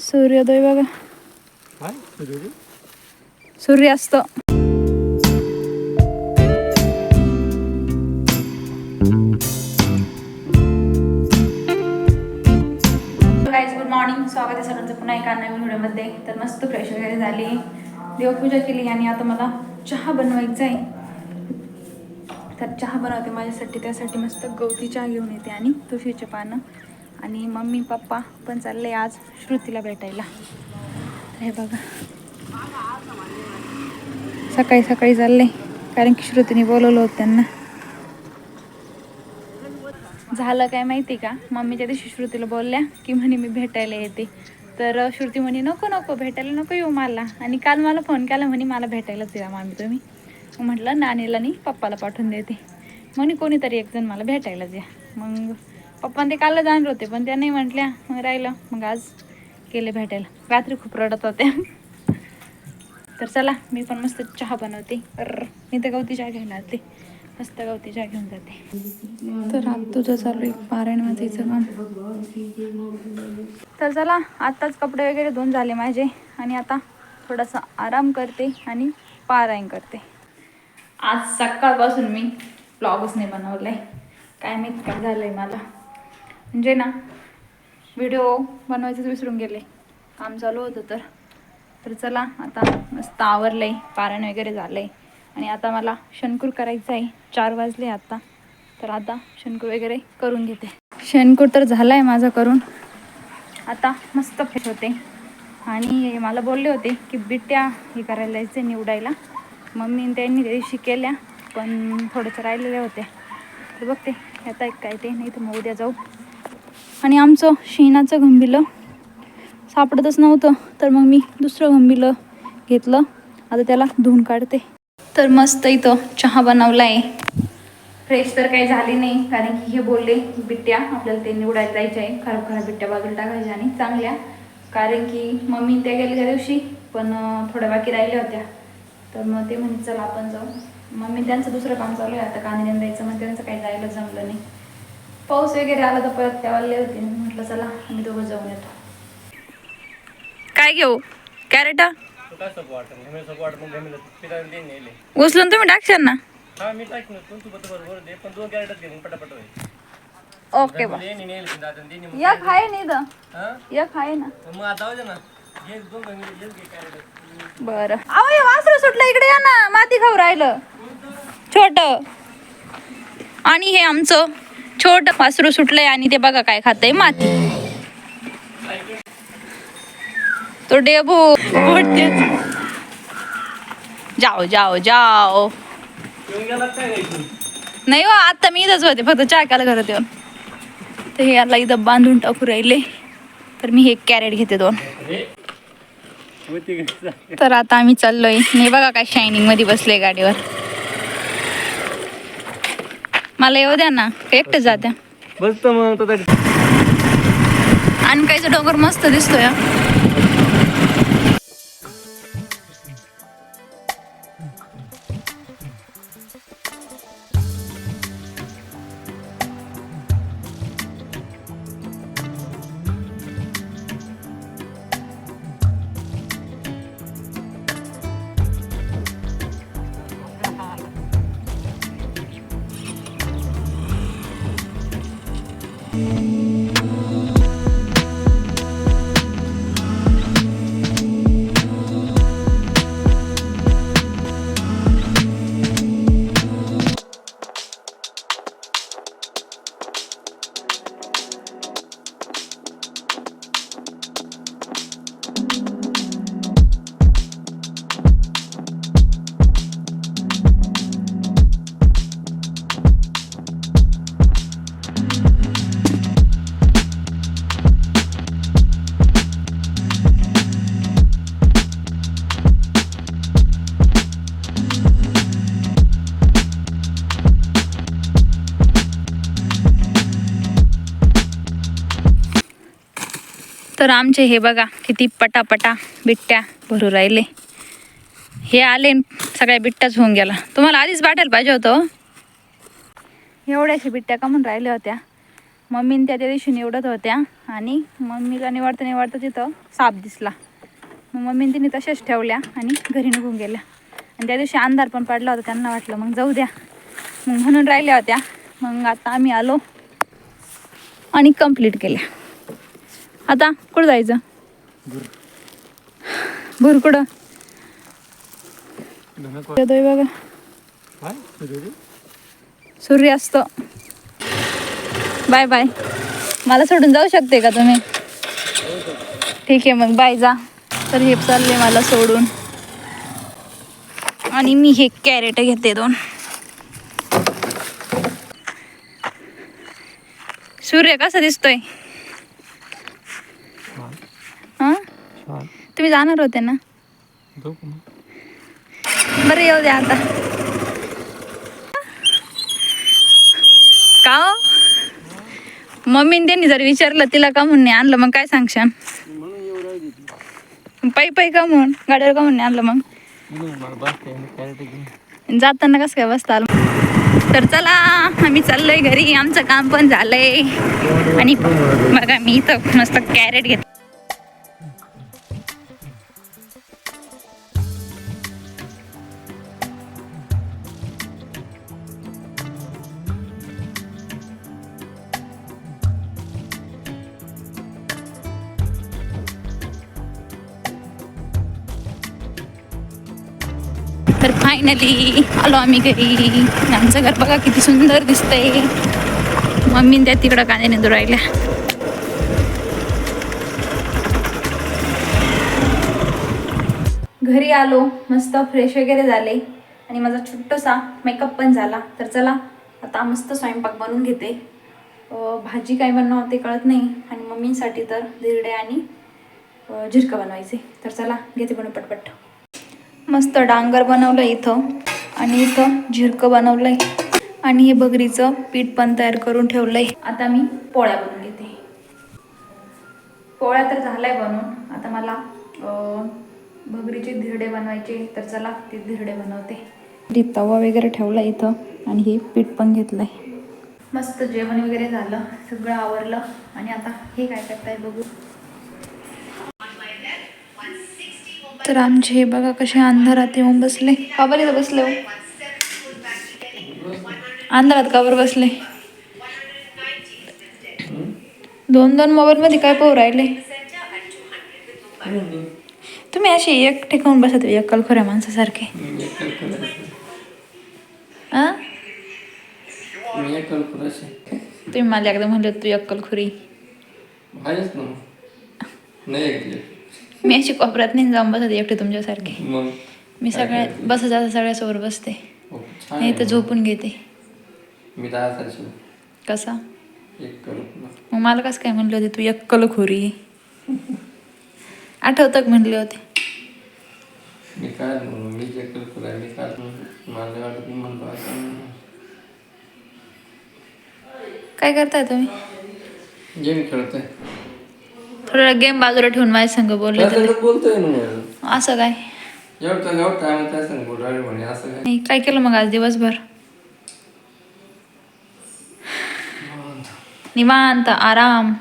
सूर्योदय बघा काय सूर्योदय? सूर्यास्त मॉर्निंग स्वागत आहे सर्वांचं पुन्हा एका नवीन व्हिडिओमध्ये. तर मस्त फ्रेश वगैरे झाली. देवपूजा केली आणि आता मला चहा बनवायचा आहे. तर चहा बनवते माझ्यासाठी त्यासाठी मस्त गवती चहा घेऊन येते आणि तुळशीचे पानं. आणि मम्मी पप्पा पण चालले आज श्रुतीला भेटायला. तर हे बघा. सकाळी सकाळी चालले कारण की श्रुतीने बोलवलं होतं त्यांना. झालं काय माहिती का? मम्मीच्या दिवशी श्रुतीला बोलल्या की म्हणे मी भेटायला येते. तर श्रुती म्हणे नको नको भेटायला नको येऊ मला. आणि काल मला फोन केला म्हणे मला भेटायलाच या मामी तुम्ही. म्हटलं नानीला नी पप्पाला पाठवून देते. म्हणे कोणीतरी एक जण मला भेटायलाच या. मग पप्पा ते कालच जाणार होते पण त्या नाही म्हटल्या. मग राहिलं. मग आज गेले भेटायला. रात्री खूप रडत होत्या तर चला मी पण मस्त चहा बनवते. मी तर गवती चहा घ्यायला आते मस्त गवती चहा घेऊन जाते. तर आज तुझं चालू आहे पारायणमध्येचं काम. तर चला आत्ताच कपडे वगैरे धुवून झाले माझे. आणि आता थोडासा आराम करते आणि पारायण करते. आज सकाळपासून मी ब्लॉगच नाही बनवलं आहे काय माहीत काय झालं आहे मला. म्हणजे ना व्हिडिओ बनवायचंच विसरून गेले. काम चालू होतं तर. तर चला आता मस्त आवरलं आहे पारण वगैरे झालं आहे आणि आता मला शनकूर करायचं आहे. चार वाजले आता. तर आता शनकूर वगैरे करून घेते. शनकूर तर झाला आहे माझा करून. आता मस्त फ्रेश होते. आणि मला बोलले होते की बिट्ट्या हे करायला जायचं निवडायला. मम्मी त्यांनी त्या दिवशी केल्या पण थोडंसं राहिलेल्या होत्या तर बघते आता एक काय ते नाही तर मग उद्या जाऊ. आणि आमचं शेणाचं घंबिलं सापडतच नव्हतं. तर मग मी दुसरं घंबिलं घेतलं. आता त्याला धुवून काढते. तर मस्त इथं चहा बनवला आहे फ्रेश तर काही झाली नाही कारण की हे बोलले बिट्ट्या आपल्याला ते निवडायला जायचं आहे खराब खराब बिट्ट्या बाजूला टाकायच्या आणि चांगल्या. कारण की मम्मी त्या गेल्या दिवशी पण थोड्या बाकी राहिल्या होत्या. तर मग ते म्हणजे चला आपण जाऊ. मम्मी त्यांचं दुसरं काम चालू आहे. आता कांदे द्यायचं मग त्यांचं काही जायला जमलं नाही. पाऊस वगैरे आला तर परत त्या वाले होते म्हटलं चला आम्ही दोघं जाऊन येतो. काय घेऊ? कॅरेट? उचलून तुम्ही टाकशाल ना? हा ओके बा. एक आहे नाही तर हा? एक आहे ना. बरं. अहो हे वासरू सुटलं. इकडे या ना. माती खाऊ राहिलं. छोट. आणि हे आमचं. छोट वासरू सुटलंय आणि ते बघा काय खातंय माती. तो डेबू. जाओ जाओ जाओ. नाही हो आता मी इथंच होते फक्त चहा केला घरात येऊन. तर हे याला इथं बांधून टाकू राहिले. तर मी हे कॅरेट घेते दोन. तर आता आम्ही चाललोय. नाही बघा काय शायनिंगमध्ये बसले गाडीवर. मला येऊ द्या ना एकटं जात्या. बस तर मग तो आणि काहीच डोंगर मस्त दिसतोय. हा. तर आमचे हे बघा किती पटापटा बिट्ट्या भरू राहिले. हे आले सगळ्या बिट्ट्याच होऊन गेला. तुम्हाला आधीच वाटायला पाहिजे होतं हो. एवढ्याशी बिट्ट्या का म्हणून राहिल्या होत्या. मम्मीने त्या त्या दिवशी निवडत होत्या आणि मम्मीला निवडता निवडता तिथं साप दिसला. मग मम्मीने तिने तशाच ठेवल्या आणि घरी निघून गेल्या. आणि त्या दिवशी अंधार पण पडला होता त्यांना वाटलं मग जाऊ द्या. मग म्हणून राहिल्या होत्या. मग आता आम्ही आलो आणि कंप्लीट केल्या. आता कुठं जायचं? भूर कुठं? बघा. सूर्यास्त. Bye bye. मला सोडून जाऊ शकते का तुम्ही? ठीक आहे मग बाय जा. तर हे चालले मला सोडून. आणि मी हे कॅरेट घेते दोन. सूर्य कसा दिसतोय? हां? तुम्ही जाणार होते ना? बरं येऊ द्या आता. का हो? मम्मीने त्यांनी जर विचारलं तिला का म्हणून नाही आणलं मग काय सांगशान? पायी पायी का म्हणून? गाडीवर का म्हणून नाही आणलं मग? जाताना कसं काय बसता तर चला आम्ही चाललोय घरी आमचं काम पण झालंय. आणि बघा मी इथं मस्त कॅरेट घेत फायनली आलो आम्ही घरी. आमचं घर बघा किती सुंदर दिसतंय. मम्मीन त्या तिकडं कांदे निंदू राहिल्या. घरी आलो मस्त फ्रेश वगैरे झाले. आणि माझा छोटासा मेकअप पण झाला. तर चला आता मस्त स्वयंपाक बनवून घेते. भाजी काय बनवावं ते कळत नाही. आणि मम्मींसाठी तर धिरडे आणि झिरकं बनवायचे. तर चला घेते बनवू पटपट. मस्त डांगर बनवलं इथं. आणि इथं झिरकं बनवलंय. आणि हे बगरीचं पीठ पण तयार करून ठेवलंय. आता मी पोळ्या बनवून घेते. पोळ्या तर झालाय बनवून आता मला अं, भगरीचे धिरडे बनवायचे तर चला ते धिरडे बनवते. तवा वगैरे ठेवला इथं आणि हे पीठ पण घेतलंय. मस्त जेवण वगैरे झालं सगळं आवरलं. आणि आता हे काय करताय बघू. तर आमचे हे बघा कसे अंधारात येऊन बसले. का बरं इथं बसले हो. अंधारात का बरं बसले. दोन दोन मोबाईल मध्ये काय पाहू राहिले? तुम्ही अशी एक ठिकाण बसत एक कलखोऱ्या माणसासारखे. तुम्ही मला एकदा म्हणलं तू अक्कलखुरी. नाही मी अशी कोपऱ्यात नाही जाऊन बसत एकटे तुमच्यासारखे. मग? मी सगळ्या बसत जाता सगळ्यासोबत बसते. हो, छान नाही तर आहे. झोपून घेते. मी दहा कसा? एक करू. तुला मग मला कसं काय म्हणले होते तू अक्कल खोरी आठवतं का म्हणले होते? मी काय म्हणू? मी जे मी काय म्हणू? मला वाटत मी असं काय करताय तुम्ही? गेम खेळतोय. थोडा गेम बाजूला ठेवून माझ्या संग बोलले बोलतोय ना असं काय? एवढं एवढं संग म्हणे असं काय? नाही काय केलं मग आज दिवसभर? निवांत आराम.